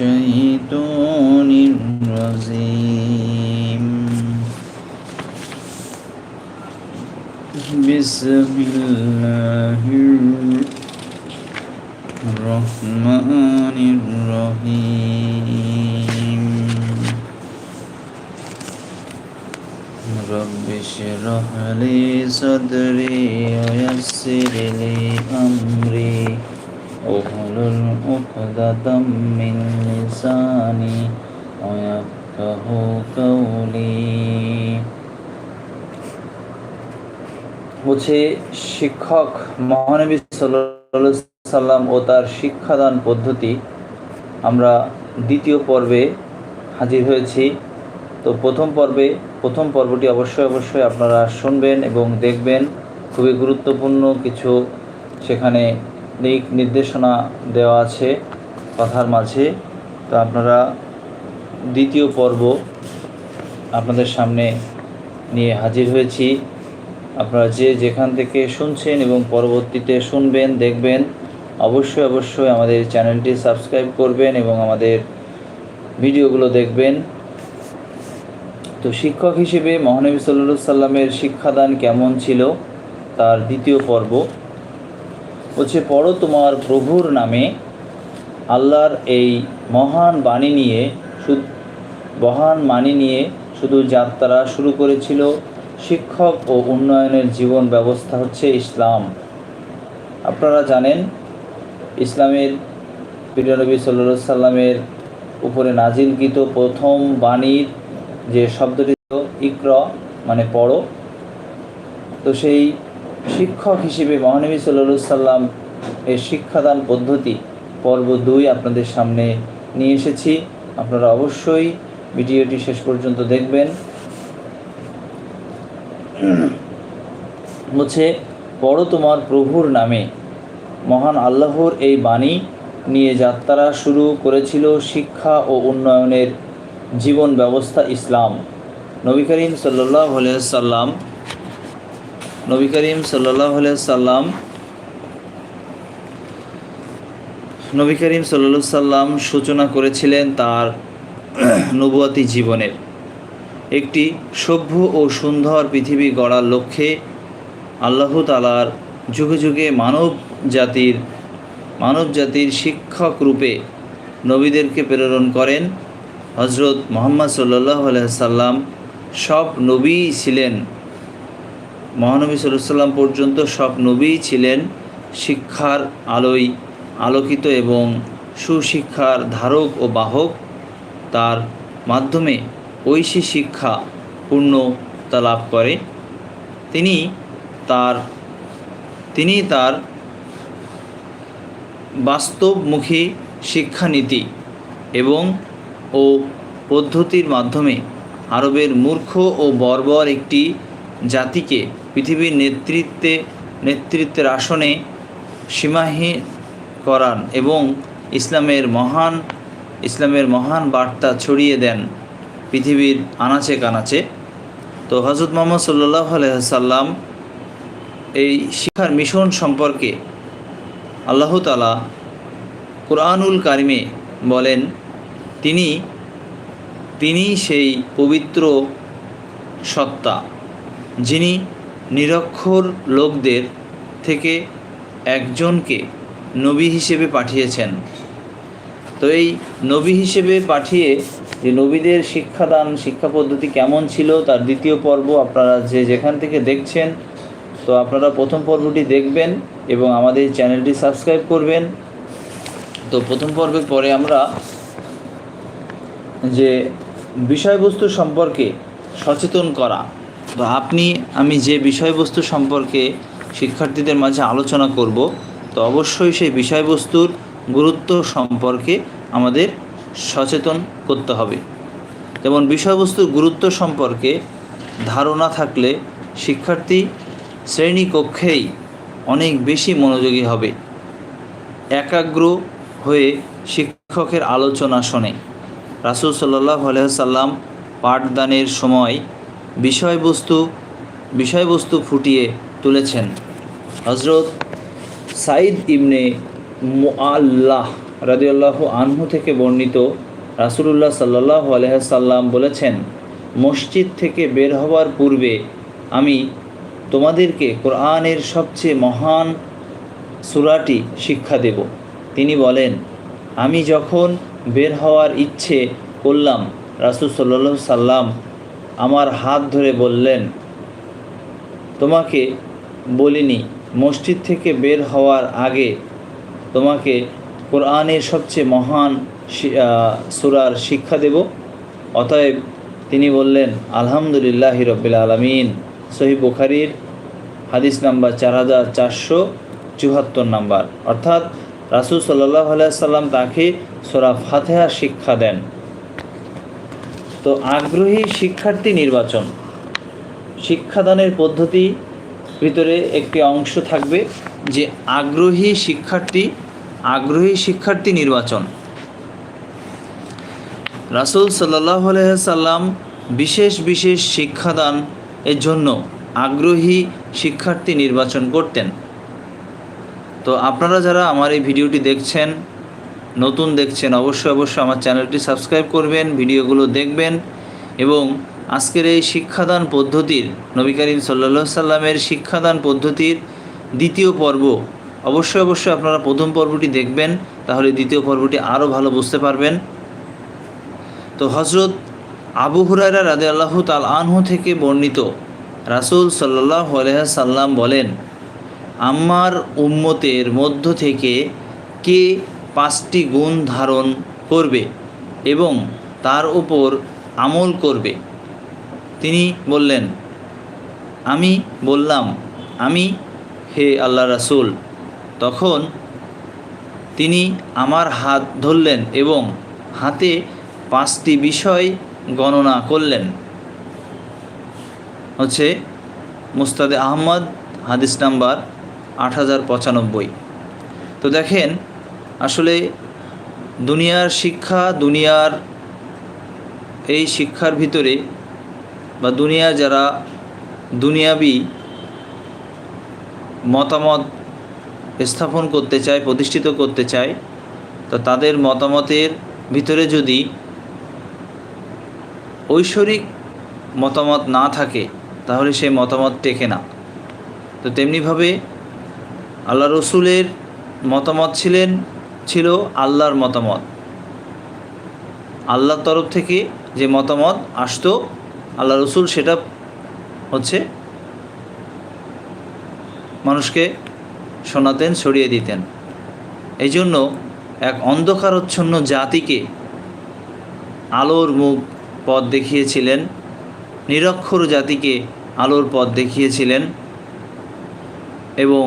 الشيطان الرجيم بسم الله الرحمن الرحيم رب اشرح لي صدري ويسر لي أمري واحلل عقدة من لساني ويفقه قولي হচ্ছে শিক্ষক মহানবী সাল্লাহ সাল্লাম ও তার শিক্ষাদান পদ্ধতি আমরা দ্বিতীয় পর্বে হাজির হয়েছি তো প্রথম পর্বে প্রথম পর্বটি অবশ্যই অবশ্যই আপনারা শুনবেন এবং দেখবেন খুবই গুরুত্বপূর্ণ কিছু সেখানে দিক নির্দেশনা দেওয়া আছে কথার মাঝে। তো আপনারা দ্বিতীয় পর্ব আপনাদের সামনে নিয়ে হাজির হয়েছি। আপনারা যে যেখান থেকে শুনছেন এবং পরবর্তীতে শুনবেন, দেখবেন, অবশ্যই অবশ্যই আমাদের চ্যানেলটি সাবস্ক্রাইব করবেন এবং আমাদের ভিডিওগুলো দেখবেন। তো শিক্ষক হিসেবে মহানবী সাল্লু সাল্লামের শিক্ষাদান কেমন ছিল? তার দ্বিতীয় পর্ব। হচ্ছে পড়ো তোমার প্রভুর নামে আল্লাহর এই মহান বাণী নিয়ে মহান বাণী নিয়ে শুধু যাত্রা শুরু করেছিল। শিক্ষক ও উন্নয়নের জীবন ব্যবস্থা হচ্ছে ইসলাম। আপনারা জানেন, ইসলামের প্রিয়নবী সাল্লা সাল্লামের উপরে নাজিলকৃত প্রথম বাণীর যে শব্দটি ইক্র মানে পড়ো। তো সেই শিক্ষক হিসেবে মহানবী সাল্লা সাল্লাম এর শিক্ষাদান পদ্ধতি পর্ব দুই আপনাদের সামনে নিয়ে এসেছি। আপনারা অবশ্যই ভিডিওটি শেষ পর্যন্ত দেখবেন। হচ্ছে, পড়ো তোমার প্রভুর নামে। মহান আল্লাহর এই বাণী নিয়ে যাত্রা শুরু করেছিল শিক্ষা ও উন্নয়নের জীবন ব্যবস্থা ইসলাম। নবী করিম সাল্লাহ সাল্লাম নবী করিম সাল্লাহ সাল্লাম, নবী করিম সাল্লা সাল্লাম সূচনা করেছিলেন তার নবুয়াতি জীবনের। একটি সভ্য ও সুন্দর পৃথিবী গড়ার লক্ষ্যে আল্লাহ তালার যুগে যুগে মানব জাতির মানব জাতির শিক্ষক রূপে নবীদেরকে প্রেরণ করেন। হজরত মোহাম্মদ সাল্লাহ সাল্লাম সব নবী ছিলেন। মহানবী সাল্লাম পর্যন্ত সব নবী ছিলেন শিক্ষার আলোয় আলোকিত এবং সুশিক্ষার ধারক ও বাহক। তার মাধ্যমে ঐশী শিক্ষা পূর্ণতা লাভ করে। তিনি তার তিনি তার বাস্তবমুখী শিক্ষানীতি এবং ও পদ্ধতির মাধ্যমে আরবের মূর্খ ও বর্বর একটি জাতিকে পৃথিবীর নেতৃত্বে, নেতৃত্বের আসনে সীমাহীন করান এবং ইসলামের মহান ইসলামের মহান বার্তা ছড়িয়ে দেন পৃথিবীর আনাচে কানাচে। তো হজরত মোহাম্মদ সাল্লাহ সাল্লাম এই শিক্ষার মিশন সম্পর্কে আল্লাহ তালা কোরআনুল কারিমে বলেন, তিনি তিনি সেই পবিত্র সত্তা যিনি নিরক্ষর লোকদের থেকে একজনকে নবী হিসেবে পাঠিয়েছেন। তো এই নবী হিসেবে পাঠিয়ে যে নবীদের শিক্ষাদান, শিক্ষা পদ্ধতি কেমন ছিল তার দ্বিতীয় পর্ব আপনারা যে যেখান থেকে দেখছেন, তো আপনারা প্রথম পর্বটি দেখবেন এবং আমাদের চ্যানেলটি সাবস্ক্রাইব করবেন। তো প্রথম পর্বের পরে আমরা যে বিষয়বস্তু সম্পর্কে সচেতন করা তো আপনি, আমি যে বিষয়বস্তু সম্পর্কে শিক্ষার্থীদের মাঝে আলোচনা করব, তো অবশ্যই সেই বিষয়বস্তুর গুরুত্ব সম্পর্কে আমাদের সচেতন করতে হবে। যেমন বিষয়বস্তুর গুরুত্ব সম্পর্কে ধারণা থাকলে শিক্ষার্থী শ্রেণীকক্ষেই অনেক বেশি মনোযোগী হবে। একাগ্র হয়ে শিক্ষকের আলোচনা শোনে। রাসুল সাল্লাহ আলহাম পাঠদানের সময় বিষয়বস্তু বিষয়বস্তু ফুটিয়ে তুলেছেন। হজরত সাইদ ইবনে মোয়াল্লাহ রাদিউল্লাহ আনহু থেকে বর্ণিত রাসুলুল্লাহ সাল্লাহ আলহাসাল্লাম বলেছেন, মসজিদ থেকে বের হওয়ার পূর্বে আমি তোমাদেরকে কোরআনের সবচেয়ে মহান সুরাটি শিক্ষা দেব। তিনি বলেন, আমি যখন বের হওয়ার ইচ্ছে করলাম রাসুল সাল্লাহ সাল্লাম আমার হাত ধরে বললেন, তোমাকে বলিনি, মসজিদ থেকে বের হওয়ার আগে তোমাকে কোরআনের সবচেয়ে মহান সুরার শিক্ষা দেব? অতএব তিনি বললেন, আলহামদুলিল্লাহ রবিল আলমিন। সহি বুখারির হাদিস নাম্বার চার হাজার চারশো চুহাত্তর নাম্বার। অর্থাৎ রাসুল সাল্লাহ সাল্লাম তাকে সোরা ফাতেহা শিক্ষা দেন। তো আগ্রহী শিক্ষার্থী নির্বাচন। শিক্ষাদানের পদ্ধতি ভিতরে একটি অংশ থাকবে যে আগ্রহী শিক্ষার্থী আগ্রহী শিক্ষার্থী নির্বাচন। রাসুল সাল্লাহ সাল্লাম বিশেষ বিশেষ শিক্ষাদান এর জন্য আগ্রহী শিক্ষার্থী নির্বাচন করতেন। তো আপনারা যারা আমার এই ভিডিওটি দেখছেন নতুন দেখছেন অবশ্যই অবশ্যই আমার চ্যানেলটি সাবস্ক্রাইব করবেন, ভিডিওগুলো দেখবেন এবং আজকের এই শিক্ষাদান পদ্ধতির, নবী করিম সাল্লা সাল্লামের শিক্ষাদান পদ্ধতির দ্বিতীয় পর্ব অবশ্যই অবশ্যই আপনারা প্রথম পর্বটি দেখবেন, তাহলে দ্বিতীয় পর্বটি আরও ভালো বুঝতে পারবেন। তো হজরত আবু হুরাইরা রাদে আল্লাহ তাল আনহু থেকে বর্ণিত রাসুল সাল্লাহ সাল্লাম বলেন, আমার উম্মতের মধ্য থেকে কে পাঁচটি গুণ ধারণ করবে এবং তার উপর আমল করবে। তিনি বললেন, আমি বললাম, আমি হে আল্লাহ রাসুল। তখন তিনি আমার হাত ধরলেন এবং হাতে পাঁচটি বিষয় গণনা করলেন। হচ্ছে মুস্তাদে আহমদ, হাদিস নাম্বার আট হাজার পঁচানব্বই। তো দেখেন আসলে দুনিয়ার শিক্ষা, দুনিয়ার এই শিক্ষার ভিতরে বা দুনিয়ার যারা দুনিয়াবি মতামত স্থাপন করতে চায়, প্রতিষ্ঠিত করতে চায়, তো তাদের মতামতের ভিতরে যদি ঐশ্বরিক মতামত না থাকে, তাহলে সেই মতামত টেকে না। তো তেমনিভাবে আল্লাহ রসুলের মতামত ছিলেন ছিল আল্লাহর মতামত। আল্লাহর তরফ থেকে যে মতামত আসতো, আল্লাহ রসুল সেটা হচ্ছে মানুষকে শোনাতেন, ছড়িয়ে দিতেন। এই জন্য এক অন্ধকারচ্ছন্ন জাতিকে আলোর মুখ পথ দেখিয়েছিলেন, নিরক্ষর জাতিকে আলোর পথ দেখিয়েছিলেন এবং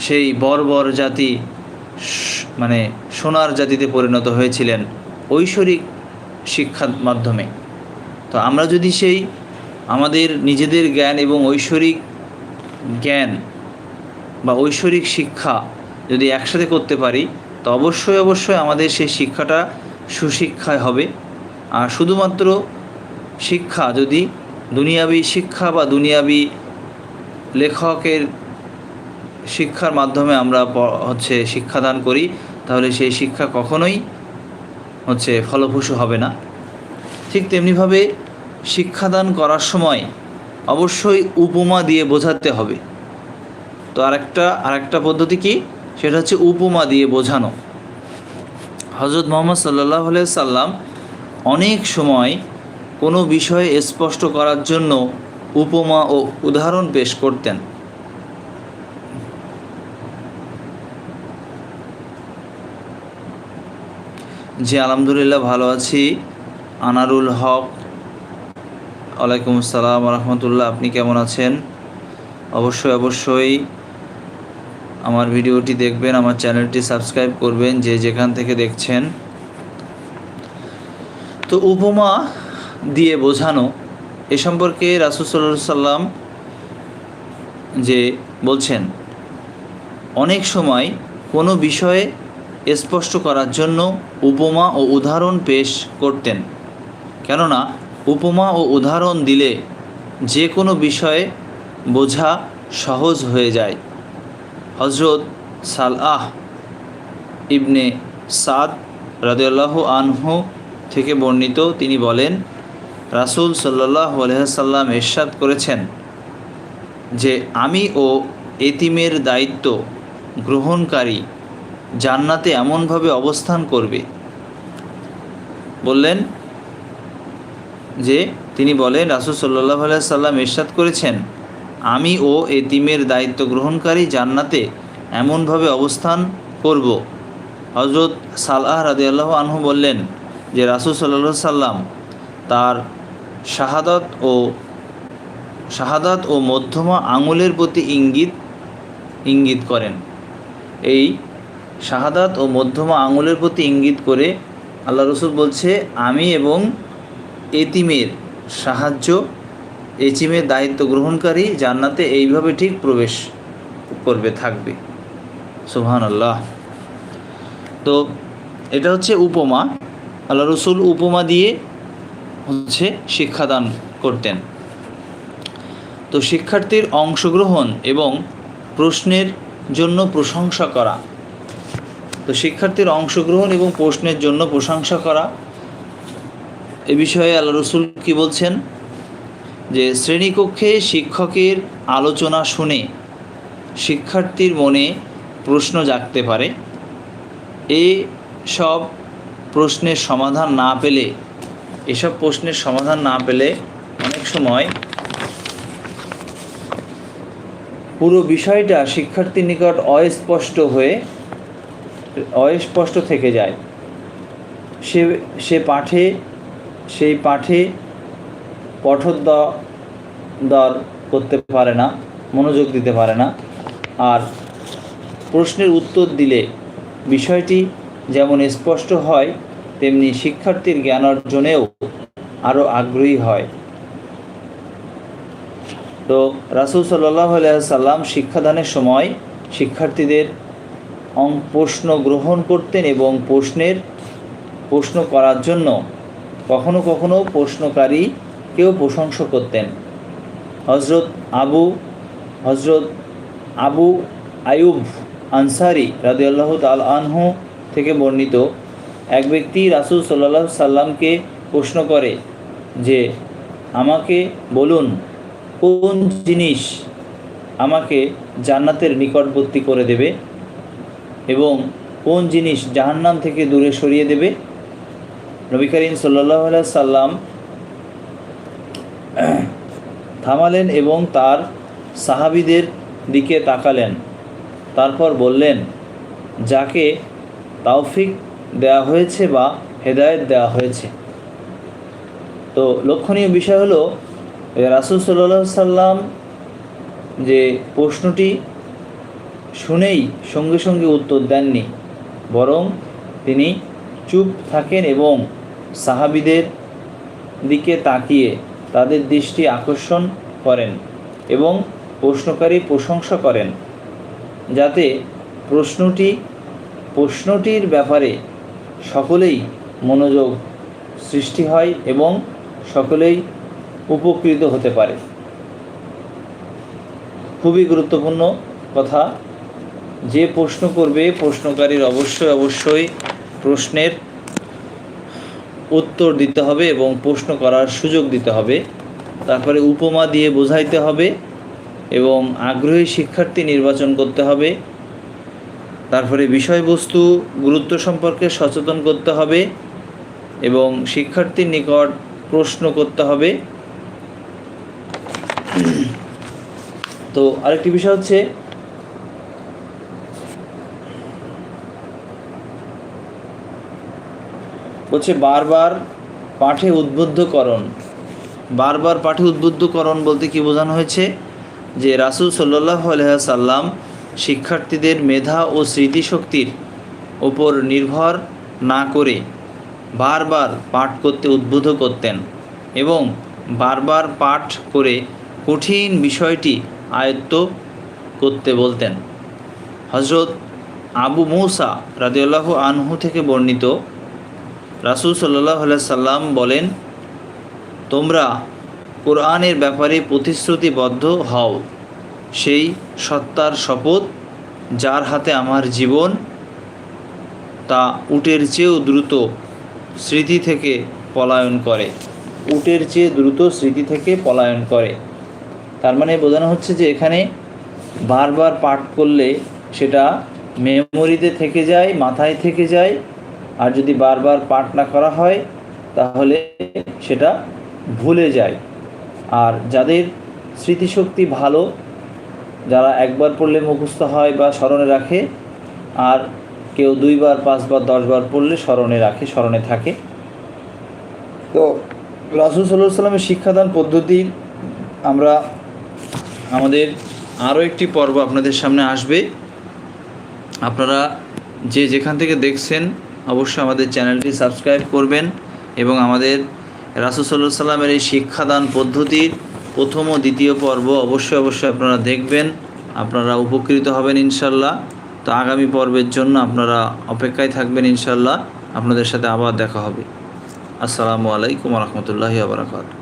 সেই বর্বর জাতি মানে সোনার জাতিতে পরিণত হয়েছিলেন ঐশ্বরিক শিক্ষার মাধ্যমে। তো আমরা যদি সেই আমাদের নিজেদের জ্ঞান এবং ঐশ্বরিক জ্ঞান বা ঐশ্বরিক শিক্ষা যদি একসাথে করতে পারি, তো অবশ্যই অবশ্যই আমাদের সেই শিক্ষাটা সুশিক্ষায় হবে। আর শুধুমাত্র শিক্ষা যদি দুনিয়াবি শিক্ষা বা দুনিয়াবি লেখকের শিক্ষার মাধ্যমে আমরা হচ্ছে শিক্ষাদান করি, তাহলে সেই শিক্ষা কখনোই হচ্ছে ফলপ্রসূ হবে না। ঠিক তেমনিভাবে শিক্ষাদান করার সময় অবশ্যই উপমা দিয়ে বোঝাতে হবে। তো আরেকটা আরেকটা পদ্ধতি কি? সেটা হচ্ছে উপমা দিয়ে বোঝানো। হজরত মোহাম্মদ সাল্লাহ সাল্লাম অনেক সময় কোনো বিষয়ে স্পষ্ট করার জন্য উপমা ও উদাহরণ পেশ করতেন। জি, আলহামদুলিল্লাহ ভালো আছি। আনারুল হক, ওয়ালাইকুম আসসালাম রহমতুল্লাহ, আপনি কেমন আছেন? অবশ্যই অবশ্যই আমার ভিডিওটি দেখবেন, আমার চ্যানেলটি সাবস্ক্রাইব করবেন, যে যেখান থেকে দেখছেন। তো উপমা দিয়ে বোঝানো, এ সম্পর্কে রাসুসাল্লা সাল্লাম যে বলছেন, অনেক সময় কোনো বিষয়ে স্পষ্ট করার জন্য উপমা ও উদাহরণ পেশ করতেন। কেননা, উপমা ও উদাহরণ দিলে যে কোনো বিষয়ে বোঝা সহজ হয়ে যায়। হজরত সাল আহ ইবনে সাদ রাদিয়াল্লাহু আনহু থেকে বর্ণিত তিনি বলেন, রাসূল সাল্লাহ আলহাম এরশাদ করেছেন যে, আমি ও এতিমের দায়িত্ব গ্রহণকারী জান্নাতে এমনভাবে অবস্থান করবে। বললেন যে, তিনি বলেন, রাসুল সাল্লাহ সাল্লাম এরশাদ করেছেন, আমি ও এতিমের দায়িত্ব গ্রহণকারী জান্নাতে এমনভাবে অবস্থান করব। হজরত সালাহ রাদি আল্লাহ আনহু বললেন যে, রাসুল সাল্লাহ সাল্লাম তার শাহাদত ও শাহাদাত ও মধ্যমা আঙুলের প্রতি ইঙ্গিত ইঙ্গিত করেন। এই শাহাদাত ও মধ্যমা আঙুলের প্রতি ইঙ্গিত করে আল্লাহ রসুল বলছে, আমি এবং এতিমের সাহায্য এচিমের দায়িত্ব গ্রহণকারী জান্নাতে এইভাবে ঠিক প্রবেশ করবে, থাকবে। সুহান আল্লাহ তো এটা হচ্ছে উপমা। আল্লাহ রসুল উপমা দিয়ে হচ্ছে শিক্ষাদান করতেন। তো শিক্ষার্থীর অংশগ্রহণ এবং প্রশ্নের জন্য প্রশংসা করা তো শিক্ষার্থীর অংশগ্রহণ এবং প্রশ্নের জন্য প্রশংসা করা। এ বিষয়ে আল্লাহ রসুল কী বলছেন? যে শ্রেণীকক্ষে শিক্ষকের আলোচনা শুনে শিক্ষার্থীর মনে প্রশ্ন জাগতে পারে। এ সব প্রশ্নের সমাধান না পেলে এসব প্রশ্নের সমাধান না পেলে অনেক সময় পুরো বিষয়টা শিক্ষার্থীর নিকট অস্পষ্ট হয়ে অস্পষ্ট থেকে যায়। সে সে পাঠে, সেই পাঠে পঠোদ্দর করতে পারে না, মনোযোগ দিতে পারে না। আর প্রশ্নের উত্তর দিলে বিষয়টি যেমন স্পষ্ট হয়, তেমনি শিক্ষার্থীর জ্ঞান অর্জনেও আরও আগ্রহী হয়। তো রাসুল সাল্লাহ সাল্লাম শিক্ষাদানের সময় শিক্ষার্থীদের প্রশ্ন গ্রহণ করতেন এবং প্রশ্নের, প্রশ্ন করার জন্য কখনো কখনো প্রশ্নকারী কেউ প্রশংসা করতেন। হজরত আবু হজরত আবু আয়ুব আনসারি রাদিয়াল্লাহ তাল আনহু থেকে বর্ণিত এক ব্যক্তি রাসুল সাল্লাহ সাল্লামকে প্রশ্ন করে যে, আমাকে বলুন, কোন জিনিস আমাকে জান্নাতের নিকটবর্তী করে দেবে? এবং কোন জিনিস জাহান্নাম থেকে দূরে সরিয়ে দেবে? নবী করিম সাল্লাহ সাল্লাম থামালেন এবং তার সাহাবিদের দিকে তাকালেন। তারপর বললেন, যাকে তাওফিক দেয়া হয়েছে বা হেদায়ত দেওয়া হয়েছে। তো লক্ষণীয় বিষয় হলো, রাসুল সাল্লাহ সাল্লাম যে প্রশ্নটি শুনেই সঙ্গে সঙ্গে উত্তর দেননি, বরং তিনি চুপ থাকেন এবং সাহাবিদের দিকে তাকিয়ে তাদের দৃষ্টি আকর্ষণ করেন এবং প্রশ্নকারী প্রশংসা করেন, যাতে প্রশ্নটি, প্রশ্নটির ব্যাপারে সকলেই মনোযোগ সৃষ্টি হয় এবং সকলেই উপকৃত হতে পারে। খুবই গুরুত্বপূর্ণ কথা। যে প্রশ্ন করবে, প্রশ্নকারীর অবশ্যই অবশ্যই প্রশ্নের উত্তর দিতে হবে এবং প্রশ্ন করার সুযোগ দিতে হবে। তারপরে উপমা দিয়ে বোঝাইতে হবে এবং আগ্রহী শিক্ষার্থী নির্বাচন করতে হবে। তারপরে বিষয়বস্তু গুরুত্ব সম্পর্কে সচেতন করতে হবে এবং শিক্ষার্থীর নিকট প্রশ্ন করতে হবে। তো আরেকটি বিষয় হচ্ছে হচ্ছে বারবার পাঠে উদ্বুদ্ধকরণ। বারবার পাঠে উদ্বুদ্ধকরণ বলতে কি বোঝানো হয়েছে? যে রাসুল সাল্লাহ সাল্লাম শিক্ষার্থীদের মেধা ও স্মৃতিশক্তির ওপর নির্ভর না করে বারবার পাঠ করতে উদ্বুদ্ধ করতেন এবং বারবার পাঠ করে কঠিন বিষয়টি আয়ত্ত করতে বলতেন। হজরত আবু মৌসা রাদিউল্লাহ আনহু থেকে বর্ণিত রাসুল সাল্লাহ সাল্লাম বলেন, তোমরা কোরআনের ব্যাপারে প্রতিশ্রুতিবদ্ধ হও। সেই সত্তার শপথ যার হাতে আমার জীবন, তা উটের চেয়েও দ্রুত স্মৃতি থেকে পলায়ন করে। উটের চেয়ে দ্রুত স্মৃতি থেকে পলায়ন করে। তার মানে বোঝানো হচ্ছে যে এখানে বারবার পাঠ করলে সেটা মেমোরিতে থেকে যায়, মাথায় থেকে যায় আর যদি বারবার পাঠ না করা হয়, তাহলে সেটা ভুলে যায়। আর যাদের স্মৃতিশক্তি ভালো, যারা একবার পড়লে মুখস্থ হয় বা স্মরণে রাখে, আর কেউ দুইবার, পাঁচবার, দশবার পড়লে স্মরণে রাখে, স্মরণে থাকে। তো রাসুল সাল্লাহ সাল্লামের শিক্ষাদান পদ্ধতির আমরা আমাদের আরও একটি পর্ব আপনাদের সামনে আসবে। আপনারা যে যেখান থেকে দেখছেন অবশ্যই আমাদের চ্যানেলটি সাবস্ক্রাইব করবেন এবং আমাদের রাসুসল্লা সাল্লামের এই শিক্ষাদান পদ্ধতির প্রথম ও দ্বিতীয় পর্ব অবশ্যই অবশ্যই আপনারা দেখবেন, আপনারা উপকৃত হবেন ইনশাল্লাহ তো আগামী পর্বের জন্য আপনারা অপেক্ষায় থাকবেন ইনশাল্লাহ আপনাদের সাথে আবার দেখা হবে। আসসালামু আলাইকুম রহমতুল্লাহি আবরাকাত